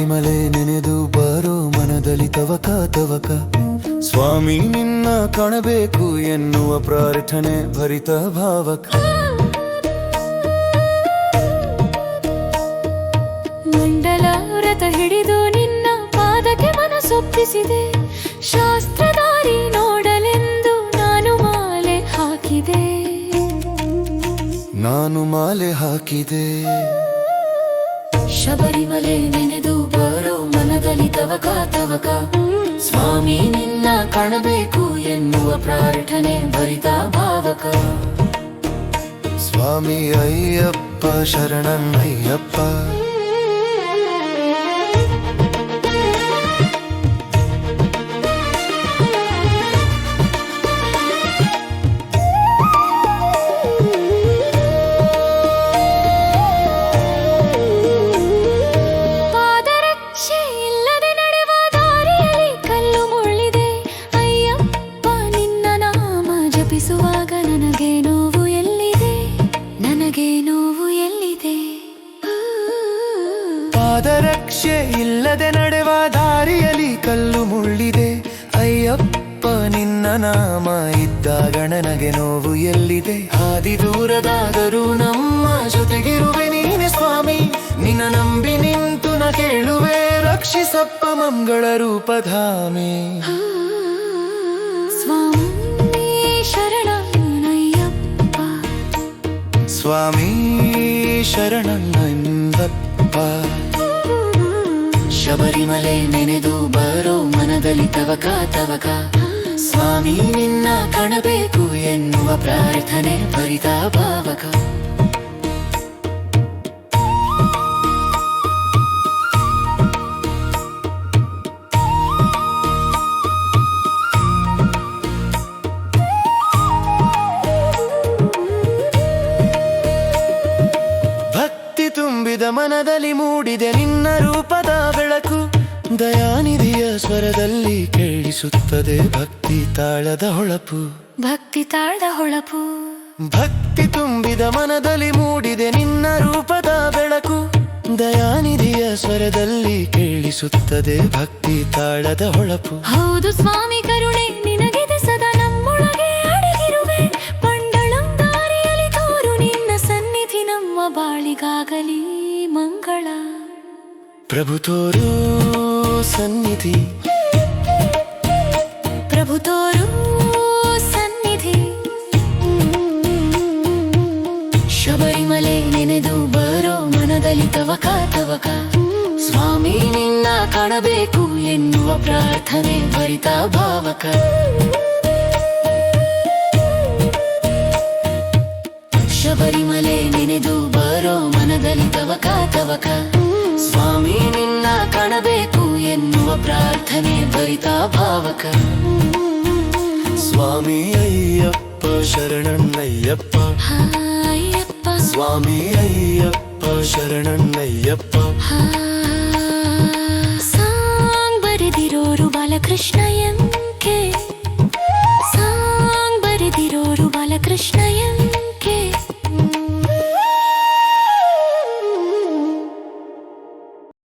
ಶಬರಿಮಲೆ ನೆನೆದು ಬಾರೋ ಮನದಲ್ಲಿ ತವಕ ತವಕ. ಸ್ವಾಮಿ ನಿನ್ನ ಕಾಣಬೇಕು ಎನ್ನುವ ಪ್ರಾರ್ಥನೆ ಭರಿತ ಭಾವಕ. ಮಂಡಲ ವ್ರತ ಹಿಡಿದು ನಿನ್ನ ಪಾದಕ್ಕೆ ಮನಸೊಪ್ಪಿಸಿದೆ. ಶಾಸ್ತ್ರಧಾರಿ ನೋಡಲೆಂದು ನಾನು ಮಾಲೆ ಹಾಕಿದೆ. ನಾನು ಮಾಲೆ ಹಾಕಿದೆ. ಶಬರಿಮಲೆ ನೆನೆದು ಬರೋ ಮನದಲ್ಲಿ ತವಕ ತವಕ ಸ್ವಾಮಿ ನಿನ್ನ ಕಾಣಬೇಕು ಎನ್ನುವ ಪ್ರಾರ್ಥನೆ ಭರಿತ ಭಾವಕ. ಸ್ವಾಮಿ ಅಯ್ಯಪ್ಪ ಶರಣನ್ ಪಾದರಕ್ಷೆ ಪಾದರಕ್ಷೆ ಇಲ್ಲದೆ ನಡೆವ ದಾರಿಯಲ್ಲಿ ಕಲ್ಲು ಮುಳ್ಳಿದೆ. ಅಯ್ಯಪ್ಪ ನಿನ್ನ ನಾಮ ಇದ್ದಾಗ ನನಗೆ ನೋವು ಎಲ್ಲಿದೆ? ಹಾದಿ ದೂರದಾದರೂ ನಮ್ಮ ಜೊತೆಗಿರುವೆ ನೀನೆ ಸ್ವಾಮಿ. ನಿನ್ನ ನಂಬಿ ನಿಂತು ನ ಕೇಳುವೆ ರಕ್ಷಿಸಪ್ಪ ಮಂಗಳ ರೂಪಧಾಮಿ. ಸ್ವಾಮಿ ಸ್ವಾಮಿ ಶರಣಯ್ಯಪ್ಪ ಶಬರಿಮಲೆ ನೆನೆದು ಬರೋ ಮನದಲ್ಲಿ ತವಕ ತವಕ. ಸ್ವಾಮಿ ನಿನ್ನ ಕಾಣಬೇಕು ಎನ್ನುವ ಪ್ರಾರ್ಥನೆ ಭರಿತ ಭಾವಕ ಮನದಲ್ಲಿ ಮೂಡಿದೆ ನಿನ್ನ ರೂಪದ ಬೆಳಕು. ದಯಾನಿಧಿಯ ಸ್ವರದಲ್ಲಿ ಕೇಳಿಸುತ್ತದೆ ಭಕ್ತಿ ತಾಳದ ಹೊಳಪು. ಭಕ್ತಿ ತಾಳದ ಹೊಳಪು. ಭಕ್ತಿ ತುಂಬಿದ ಮನದಲ್ಲಿ ಮೂಡಿದೆ ನಿನ್ನ ರೂಪದ ಬೆಳಕು. ದಯಾನಿಧಿಯ ಸ್ವರದಲ್ಲಿ ಕೇಳಿಸುತ್ತದೆ ಭಕ್ತಿ ತಾಳದ ಹೊಳಪು. ಹೌದು ಸ್ವಾಮಿ ಕರುಣೆ ತೋರು ಸನ್ನಿಧಿ. ಪ್ರಭು ತೋರು ಸನ್ನಿಧಿ. ಶಬರಿಮಲೆ ನೆನೆದು ಬರೋ ಮನದಲ್ಲಿ ತವಕ ತವಕ ಸ್ವಾಮಿ ನಿನ್ನ ಕಾಣಬೇಕು ಎನ್ನುವ ಪ್ರಾರ್ಥನೆ ಭರಿತ ಭಾವಕ. ಶಬರಿಮಲೆ ನೆನೆದು ಬರೋ ಮನದಲ್ಲಿ ತವಕ ತವಕ പ്രാർത്ഥനേ ദ്വൈതാഭാവക. സ്വാമി അയ്യപ്പ ശരണണ്ണയ്യപ്പ സ്വാമി അയ്യപ്പ ശരണണ്ണയ്യപ്പ സാംബരതിരോരു ബാലകൃഷ്ണയം കെ. സാംബരതിരോരു ബാലകൃഷ്ണയം